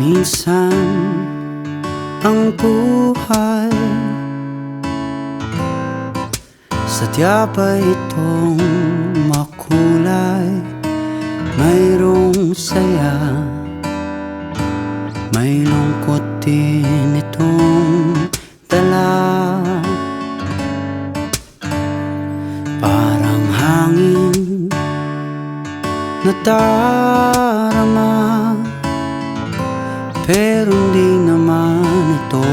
Minsan ang buhay. Sadya ba itong makulay? Mayroong saya. May lungkot din itong dala. Parang hangin na darama Pero hindi naman ito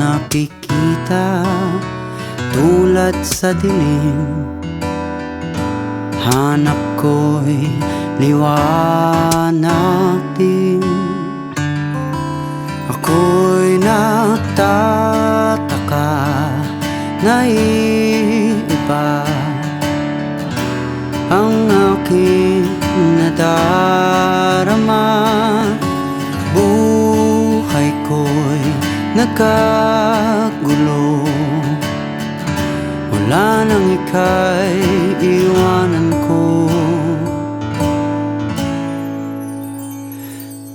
nakikita Tulad sa dilim. Hanap ko'y liwanag din Ako'y nagtataka na iba Ang aking nadarama nagkagulo Wala nang ika'y iwanan ko.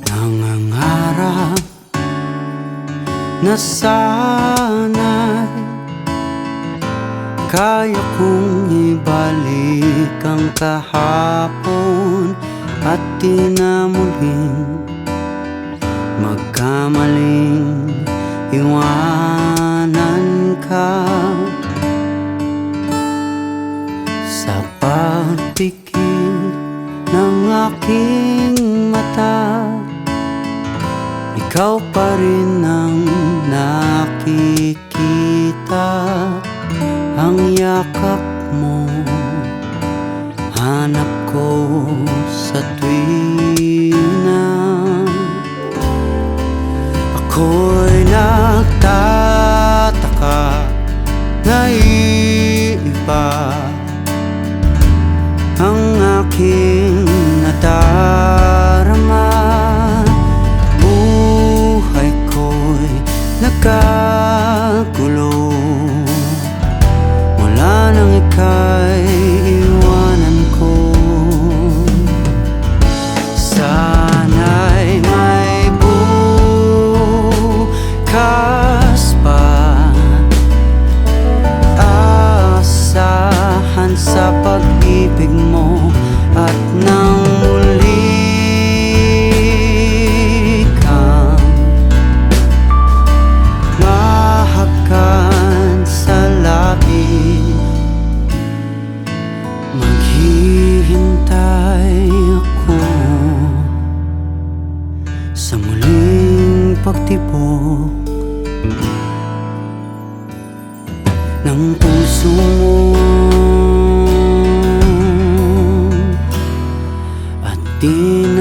Nangangarap na sana'y Kaya kong ibalik ang kahapon At di aking mata. Ikaw pa rin ang nakikita. Ang yakap mo Hanap ko sa tuwina pagtibok ng puso mo. At din